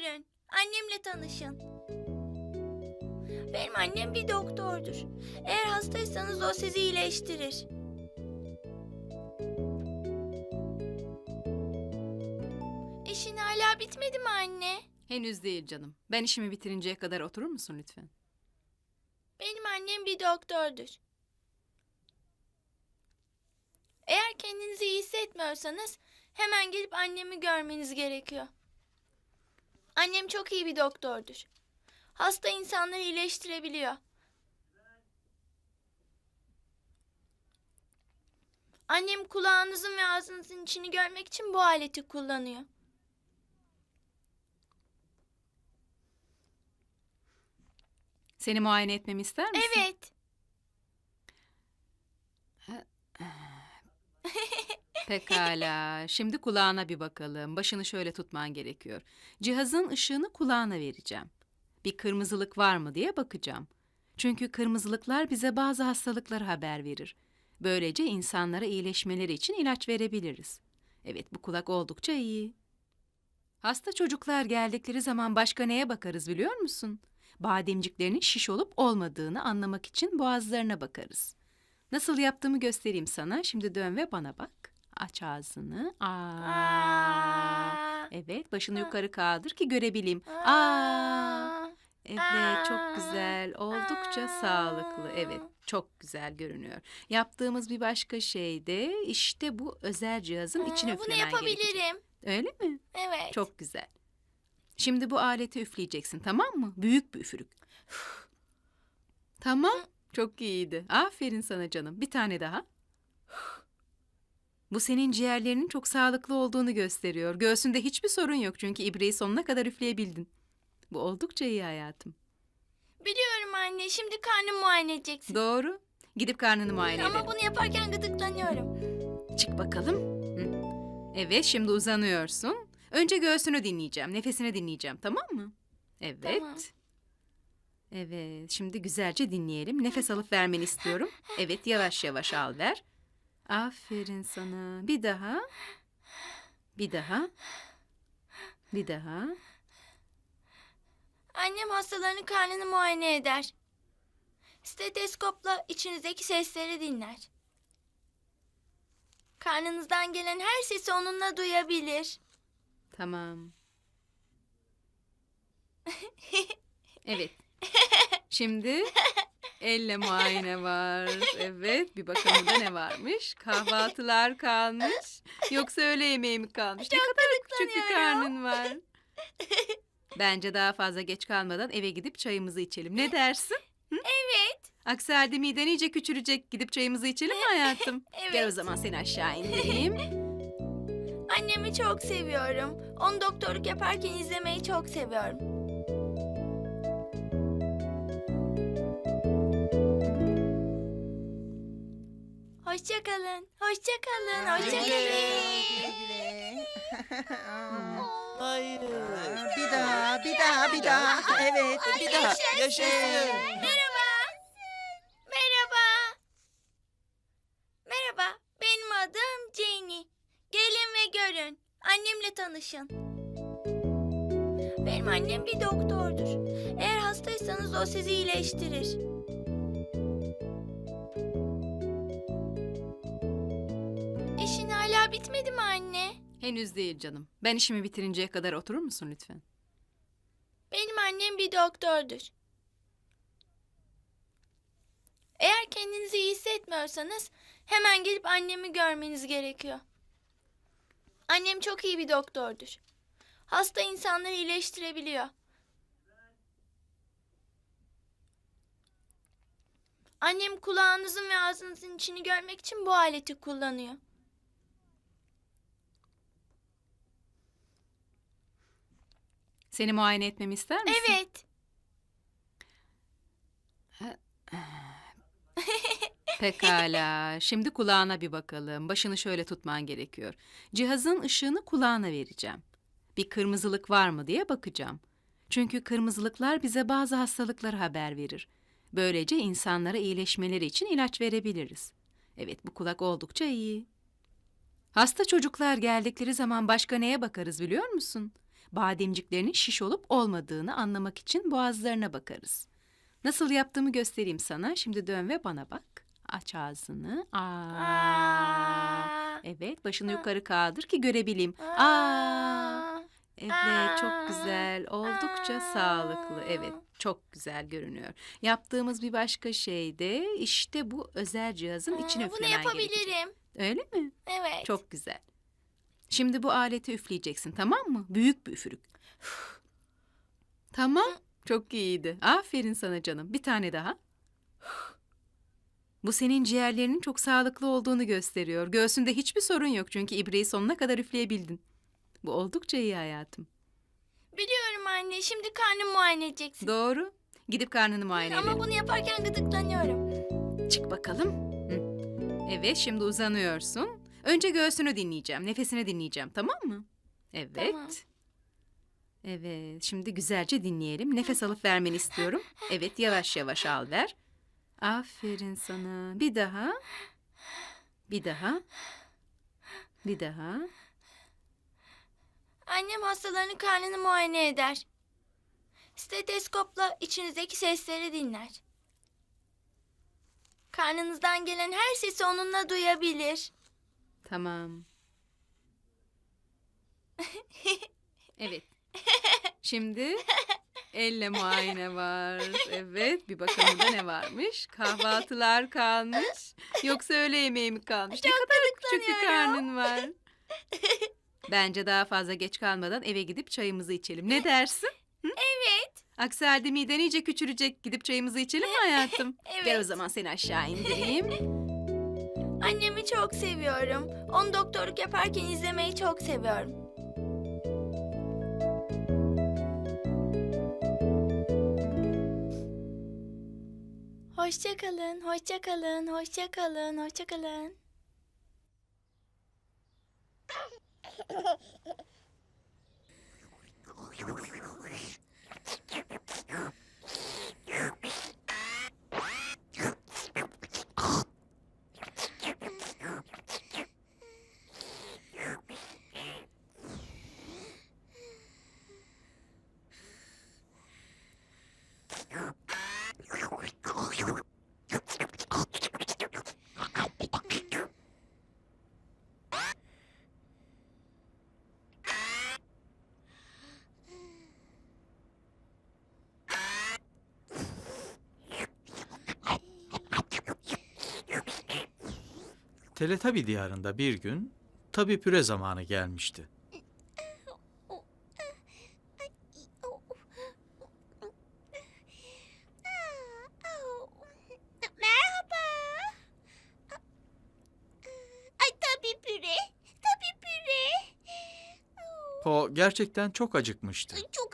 görün. Annemle tanışın. Benim annem bir doktordur. Eğer hastaysanız o sizi iyileştirir. İşin hala bitmedi mi anne? Henüz değil canım. Ben işimi bitirinceye kadar oturur musun lütfen? Benim annem bir doktordur. Eğer kendinizi iyi hissetmiyorsanız hemen gelip annemi görmeniz gerekiyor. Annem çok iyi bir doktordur. Hasta insanları iyileştirebiliyor. Annem kulağınızın ve ağzınızın içini görmek için bu aleti kullanıyor. Seni muayene etmemi ister misin? Evet. Pekala. Şimdi kulağına bir bakalım. Başını şöyle tutman gerekiyor. Cihazın ışığını kulağına vereceğim. Bir kırmızılık var mı diye bakacağım. Çünkü kırmızılıklar bize bazı hastalıkları haber verir. Böylece insanlara iyileşmeleri için ilaç verebiliriz. Evet, bu kulak oldukça iyi. Hasta çocuklar geldikleri zaman başka neye bakarız biliyor musun? Bademciklerinin şiş olup olmadığını anlamak için boğazlarına bakarız. Nasıl yaptığımı göstereyim sana. Şimdi dön ve bana bak. Aç ağzını. Aa. Aa. Evet, başını yukarı kaldır ki görebileyim. Aa. Aa. Evet, çok Aa. güzel. Oldukça Aa. sağlıklı. Evet, çok güzel görünüyor. Yaptığımız bir başka şey de işte bu özel cihazın içine Aa, Bunu üflemen gerekecek. yapabilirim. Öyle mi? Evet. Çok güzel. Şimdi bu aleti üfleyeceksin tamam mı? Büyük bir üfürük. tamam. Çok iyiydi. Aferin sana canım. Bir tane daha. Bu senin ciğerlerinin çok sağlıklı olduğunu gösteriyor. Göğsünde hiçbir sorun yok çünkü ibreyi sonuna kadar üfleyebildin. Bu oldukça iyi hayatım. Biliyorum anne. Şimdi karnımı muayene edeceksin. Doğru. Gidip karnını muayene Ama edelim. bunu yaparken gıdıklanıyorum. Çık bakalım. Hı. Evet, şimdi uzanıyorsun. Önce göğsünü dinleyeceğim, nefesini dinleyeceğim, tamam mı? Evet. Tamam. Evet, şimdi güzelce dinleyelim. Nefes alıp vermeni istiyorum. Evet, yavaş yavaş al ver. Aferin sana. Bir daha. Bir daha. Bir daha. Annem hastalarının karnını muayene eder. Steteskopla içinizdeki sesleri dinler. Karnınızdan gelen her sesi onunla duyabilir. Tamam. Evet. Şimdi elle muayene var. Evet, bir bakalım da ne varmış. Kahvaltılar kalmış. Yoksa öğle yemeği mi kalmış? ne kadar küçük bir karnın var. Bence daha fazla geç kalmadan eve gidip çayımızı içelim. Ne dersin? Evet. Aksi halde miden iyice küçülecek. Gidip çayımızı içelim mi hayatım? Evet. Gel o zaman seni aşağı indireyim. Annemi çok seviyorum. Onu doktorluk yaparken izlemeyi çok seviyorum. Hoşça kalın. Hoşça kalın. Hoşça kalın. Hayır. Bir daha, bir daha, bir daha. Evet, bir daha. Yaşasın. Merhaba. Merhaba. Merhaba. Benim adım Jenny. Gelin ve görün. Annemle tanışın. Benim annem bir doktordur. Eğer hastaysanız o sizi iyileştirir. Bitmedi mi anne? Henüz değil canım. Ben işimi bitirinceye kadar oturur musun lütfen? Benim annem bir doktordur. Eğer kendinizi iyi hissetmiyorsanız hemen gelip annemi görmeniz gerekiyor. Annem çok iyi bir doktordur. Hasta insanları iyileştirebiliyor. Annem kulağınızın ve ağzınızın içini görmek için bu aleti kullanıyor. Seni muayene etmemi ister misin? Evet. Pekala. Şimdi kulağına bir bakalım. Başını şöyle tutman gerekiyor. Cihazın ışığını kulağına vereceğim. Bir kırmızılık var mı diye bakacağım. Çünkü kırmızılıklar bize bazı hastalıkları haber verir. Böylece insanlara iyileşmeleri için ilaç verebiliriz. Evet, bu kulak oldukça iyi. Hasta çocuklar geldikleri zaman başka neye bakarız biliyor musun? Bademciklerinin şiş olup olmadığını anlamak için boğazlarına bakarız. Nasıl yaptığımı göstereyim sana. Şimdi dön ve bana bak. Aç ağzını. Aa. Aa. Evet, başını yukarı kaldır ki görebileyim. Aa. Evet, çok güzel. Oldukça sağlıklı. Evet, çok güzel görünüyor. Yaptığımız bir başka şey de işte bu özel cihazın içine Aa, Bunu üflemen gerekecek. yapabilirim. Öyle mi? Evet. Çok güzel. Şimdi bu aleti üfleyeceksin tamam mı? Büyük bir üfürük. tamam. Çok iyiydi. Aferin sana canım. Bir tane daha. Bu senin ciğerlerinin çok sağlıklı olduğunu gösteriyor. Göğsünde hiçbir sorun yok çünkü ibreyi sonuna kadar üfleyebildin. Bu oldukça iyi hayatım. Biliyorum anne. Şimdi karnımı muayene edeceksin. Doğru. Gidip karnını muayene Ama edelim. bunu yaparken gıdıklanıyorum. Çık bakalım. Hı. Evet, şimdi uzanıyorsun. Önce göğsünü dinleyeceğim, nefesini dinleyeceğim, tamam mı? Evet. Tamam. Evet, şimdi güzelce dinleyelim. Nefes alıp vermeni istiyorum. Evet, yavaş yavaş al ver. Aferin sana. Bir daha. Bir daha. Bir daha. Annem hastalarının karnını muayene eder. Steteskopla içinizdeki sesleri dinler. Karnınızdan gelen her sesi onunla duyabilir. Tamam. Evet. Şimdi elle muayene var. Evet, bir bakalım da ne varmış. Kahvaltılar kalmış. Yoksa öğle yemeği mi kalmış? Ne kadar küçük bir gıdıklanıyorum. karnın var. Bence daha fazla geç kalmadan eve gidip çayımızı içelim. Ne dersin? Evet. Aksi halde miden iyice küçülecek. Gidip çayımızı içelim mi hayatım? Evet. Gel o zaman seni aşağı indireyim. Annemi çok seviyorum. Onu doktorluk yaparken izlemeyi çok seviyorum. Hoşça kalın, hoşça kalın, hoşça kalın, hoşça kalın. Teletabi diyarında bir gün tabi püre zamanı gelmişti. Merhaba. Ay tabii püre. Tabii püre. Po gerçekten çok acıkmıştı. Çok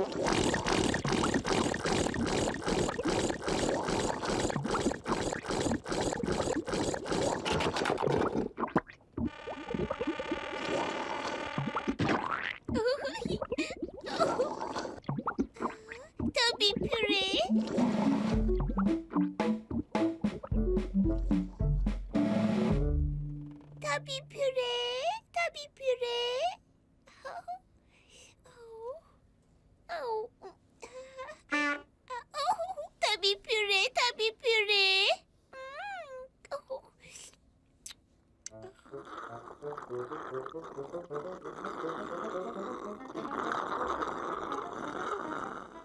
더비 퓨레 더비 퓨레 더비 퓨레 püre. Tabii püre. Tabii püre.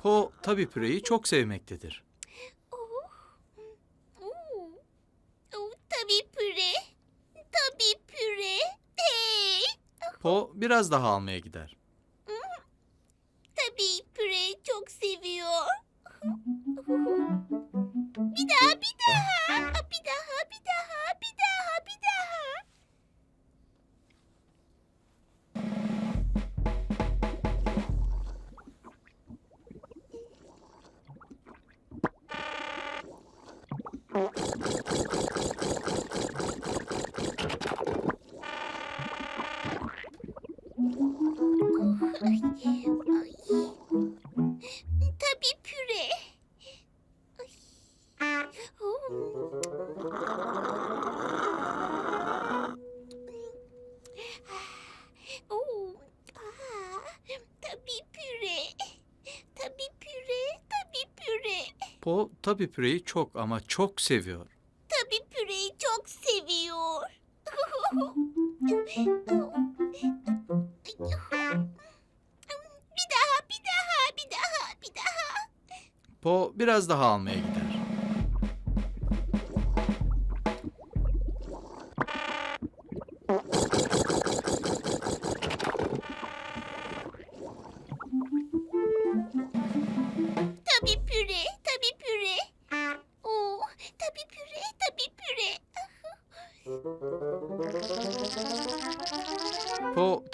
Po tabii püreyi çok sevmektedir. Oo, oo, tabii püre. Tabii püre. Hey. Po biraz daha almaya gider. Tabii püreyi çok ama çok seviyor. Tabii püreyi çok seviyor. Bir daha, bir daha, bir daha, bir daha. Po biraz daha almaya gider.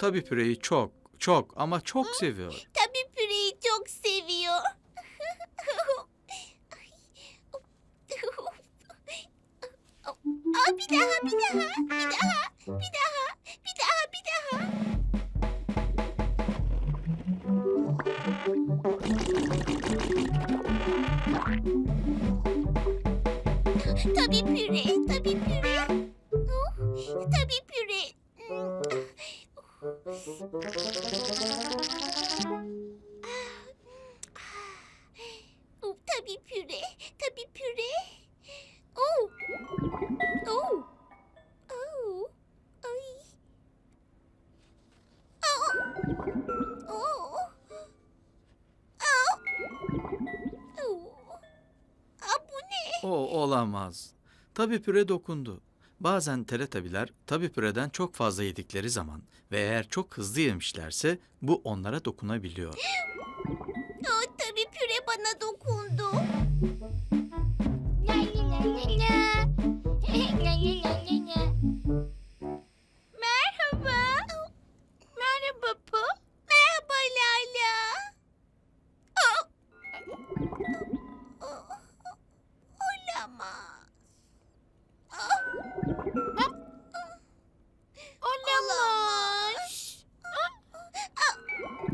Tabii püreyi çok, çok ama çok seviyor. Tabii püreyi çok seviyor. Aa, bir daha, bir daha, bir daha, bir daha, tabii püre, tabii püre. Oh, oh, oh, ay. Oh, oh, oh, oh. Aa, bu ne? O olamaz. Tabii püre dokundu. Bazen teletabiler tabii püreden çok fazla yedikleri zaman ve eğer çok hızlı yemişlerse bu onlara dokunabiliyor.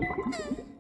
Ha ha ha!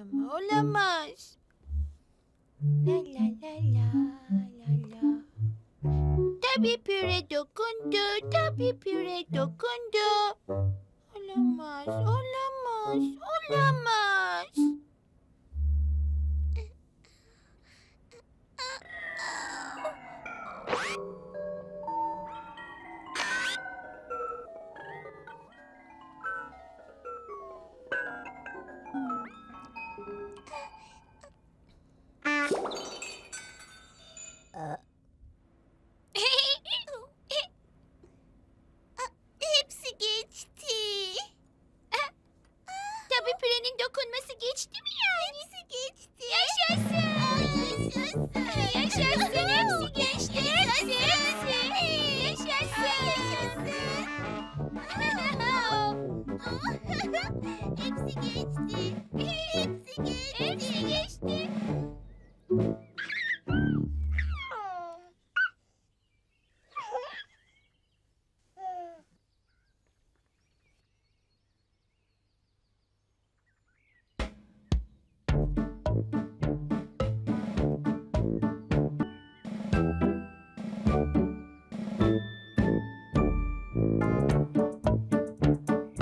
Ama olamaz. La la la la la la. Tabii püre dokundu, tabii püre dokundu. Hepsi geçti. Hepsi geçti. Hepsi geçti.